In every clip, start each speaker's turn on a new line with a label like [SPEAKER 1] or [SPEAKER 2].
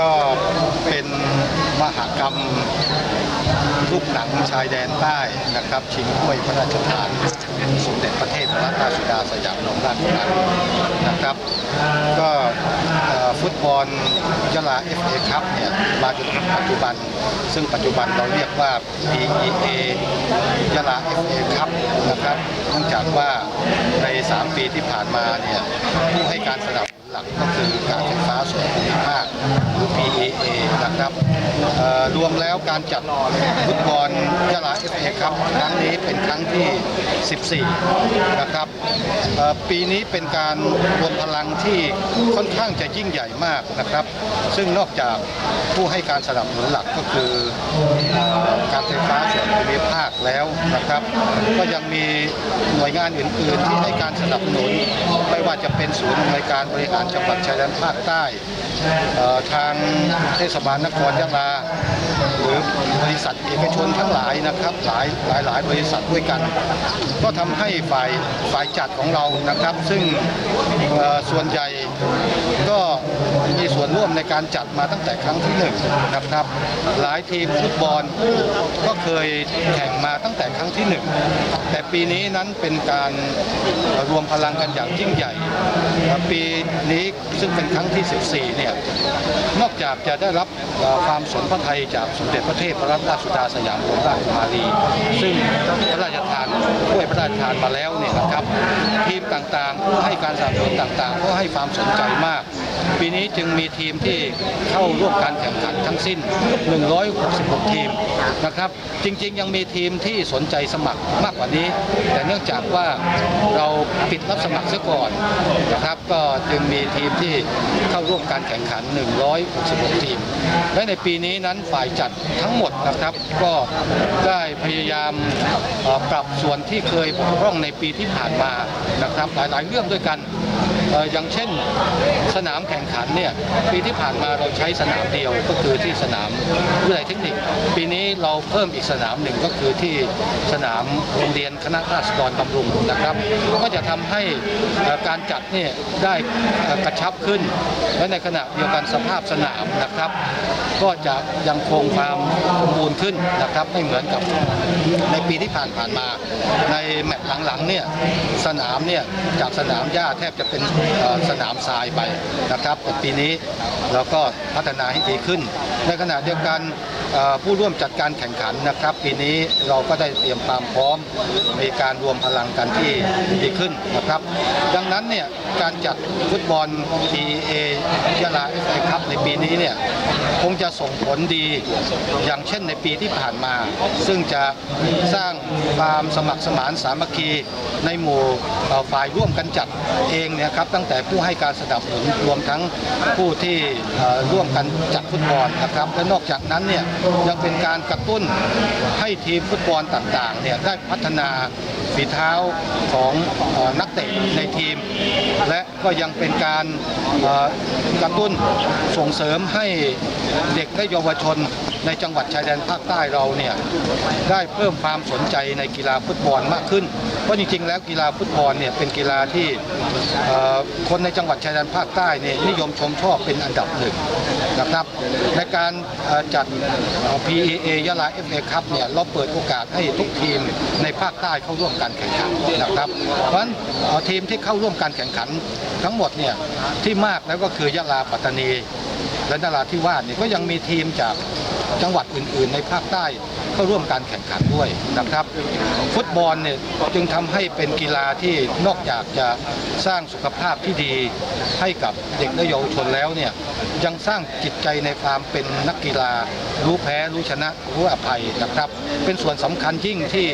[SPEAKER 1] ก็เป็นมหากรรมลูกหนังชายแดนใต้นะครับชิงถ้วยพระราชทาน สมเด็จพระเทพรัตนราชสุดาสยามบรมราชกุมารนะครับ ก็ฟุตบอลยะลา FA ครับเนี่ยมาจนถึงปัจจุบัน ซึ่งปัจจุบันเราเรียกว่า PEA ยะลา FA ครับนะครับเนื่องจากว่าใน 3 ปีที่ผ่านมาเนี่ยผู้ให้การสนับสนุนหลักก็คือการไฟฟ้าส่วนภูมิภาค รือ PEA นะครับรวมแล้วการจัดฟุตบอลยะลา FA ครับครั้งนี้เป็นครั้งที่ 14 นะครับปีนี้เป็นการรวมพลังที่ค่อนข้างจะยิ่งใหญ่มากนะครับ ซึ่งนอกจากผู้ให้การสนับสนุนหลักก็คือเอ่อการไฟฟ้าส่วนภูมิภาค แล้วนะครับ ก็ยังมีหน่วยงานอื่น ๆ ที่ให้การสนับสนุน ไม่ว่าจะเป็นศูนย์อำนวยการบริหารจังหวัดชายแดนภาคใต้ทางเทศบาลนครยะลาหรือบริษัทเอกชนทั้งหลายนะครับ หลายหลายหลายบริษัทด้วยกัน ก็ทำให้ฝ่ายฝ่ายจัดของเรานะครับ ซึ่งส่วนใหญ่ ร่วมในการจัดมาตั้งแต่ครั้งที่หนึ่งนะครับ หลายทีมฟุตบอลก็เคยแข่งมาตั้งแต่ครั้งที่หนึ่งแต่ปีนี้นั้นเป็นการรวมพลังกันอย่างยิ่งใหญ่ ปีนี้ซึ่งเป็นครั้งที่ 14 เนี่ยนอกจากจะได้รับความสนพระไทยจากสมเด็จพระเทพรัตนราชสุดาสยามบรมราชกุมารีซึ่งพระราชทานถ้วยพระราชทานมาแล้วเนี่ยนะครับ ทีมต่างๆ ให้การสนับสนุนต่างๆ ก็ให้ความสนใจมาก ปีนี้จึงมีทีมที่เข้าร่วมการแข่งขันทั้งสิ้น 166 ทีมนะครับจริงๆ ยังมีทีมที่สนใจสมัครมากกว่านี้ แต่เนื่องจากว่าเราปิดรับสมัครซะก่อนนะครับก็จึงมีทีมที่เข้าร่วมการแข่งขัน 166 ทีม และในปีนี้นั้นฝ่ายจัดทั้งหมดนะครับ ก็ได้พยายามปรับส่วนที่เคยบกพร่องในปีที่ผ่านมานะครับหลายๆ เรื่องด้วยกัน อย่างเช่นสนามแข่งขันเนี่ยปีที่ผ่านมาเราใช้สนามเดียวก็คือที่สนามวิทยาลัยเทคนิค ปีนี้เราเพิ่มอีกสนามหนึ่งก็คือที่สนามโรงเรียนคณะราษฎรบำรุงนะครับ ก็จะทำให้การจัดเนี่ยได้กระชับขึ้น และในขณะเดียวกันสภาพสนามนะครับ ก็จะยังคงความสมบูรณ์ขึ้นนะครับไม่เหมือนกับในปีที่ผ่านผ่านมา ในแมตช์หลังๆเนี่ยสนามเนี่ยจากสนามหญ้าแทบจะเป็นสนามทรายไปนะครับปีนี้เราก็พัฒนาให้ดีขึ้น ในขณะเดียวกันผู้ร่วมจัดการแข่งขันนะครับ ปีนี้เราก็ได้เตรียมความพร้อมในการรวมพลังกันที่ดีขึ้นนะครับ ดังนั้นเนี่ยการจัดฟุตบอล PA ยะลาเอฟเอคัพในปีนี้เนี่ยคงจะส่งผลดีอย่างเช่นในปีที่ผ่านมา ซึ่งจะสร้างความสมัครสมานสามัคคีในหมู่ฝ่ายร่วมกันจัดเองเนี่ยครับตั้งแต่ผู้ให้การสนับสนุนรวมทั้งผู้ที่ร่วมกันจัดฟุตบอลนะครับและนอกจากนั้นเนี่ยยังเป็นการกระตุ้นให้ทีมฟุตบอลต่างๆเนี่ยได้พัฒนาฝีเท้าของอนักเตะในทีม และก็ยังเป็นการกระตุ้นส่งเสริมให้เด็กและเยาวชน ในจังหวัดชายแดนภาคใต้เราเนี่ยได้เพิ่มความสนใจในกีฬาฟุตบอลมากขึ้น เพราะจริงๆ แล้วกีฬาฟุตบอลเนี่ยเป็นกีฬาที่คนในจังหวัดชายแดนภาคใต้เนี่ยนิยมชมชอบเป็นอันดับหนึ่งนะครับในการจัด PEA ยะลา FA คัพเนี่ยเราเปิดโอกาสให้ทุกทีมในภาคใต้เข้าร่วมการแข่งขันนะครับ เพราะฉะนั้นทีมที่เข้าร่วมการแข่งขันทั้งหมดเนี่ยที่มากแล้วก็คือยะลาปัตตานีและนราธิวาสเนี่ยก็ยังมีทีมจาก จังหวัดอื่น ๆ ในภาคใต้เข้าร่วมการแข่งขันด้วยนะครับ ฟุตบอลเนี่ยจึงทำให้เป็นกีฬาที่นอกจากจะสร้างสุขภาพที่ดีให้กับเด็กและเยาวชนแล้วเนี่ยยังสร้างจิตใจในความเป็นนักกีฬา รู้แพ้รู้ชนะรู้อภัยนะครับ เป็นส่วนสำคัญยิ่งที่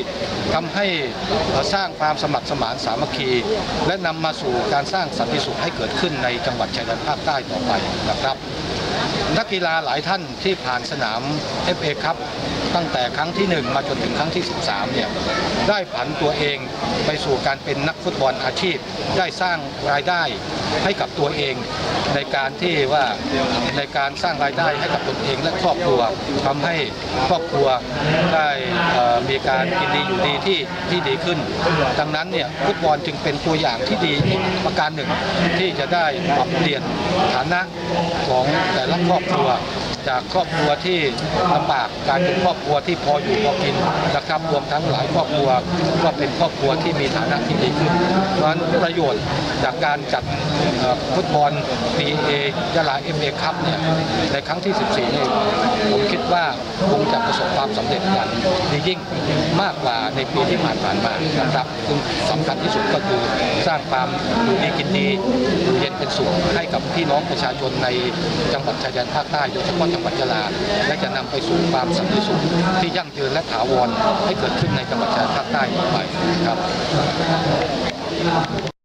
[SPEAKER 1] ทำให้สร้างความสมัครสมานสามัคคี และนำมาสู่การสร้างสันติสุขให้เกิดขึ้นในจังหวัดชายแดนภาคใต้ต่อไปนะครับ นักกีฬาหลายท่านที่ผ่านสนาม FA ครับตั้งแต่ครั้งที่ 1 มาจนถึงครั้งที่ 13เนี่ยได้ผันตัวเองไปสู่การเป็นนักฟุตบอลอาชีพ ได้สร้างรายได้ ให้กับตัวเอง ในการที่ว่าในการสร้างรายได้ให้กับตนเองและครอบครัวทำให้ครอบครัวได้มีการกินดีอยู่ดีที่ที่ดีขึ้น ดังนั้นเนี่ยฟุตบอลจึงเป็นตัวอย่างที่ดีอีกประการหนึ่ง ที่จะได้ปรับเปลี่ยนฐานะของแต่ละครอบครัว จากครอบครัวที่ลำบากกลายเป็นครอบครัวที่พออยู่พอกินนะครับรวมทั้งหลายครอบครัวก็เป็นครอบครัวที่มีฐานะที่ดีขึ้นเพราะฉะนั้นประโยชน์จากการจัดฟุตบอล PA ยะลา FA คัพเนี่ยในครั้งที่ 14นี่ผมคิดว่าคงจะประสบความสำเร็จอย่างดียิ่งมากกว่าในปีที่ผ่านผ่านมานะครับซึ่งสำคัญที่สุดก็คือสร้างความอยู่ดีกินดีเย็นเป็นสุขให้กับพี่น้องประชาชนในจังหวัดชายแดนภาคใต้โดยเฉพาะจังหวัดยะลา และจะนำไปสู่ความสันติสุขที่ยั่งยืนและถาวรให้เกิดขึ้นในจังหวัดชายแดนภาคใต้ต่อไปครับ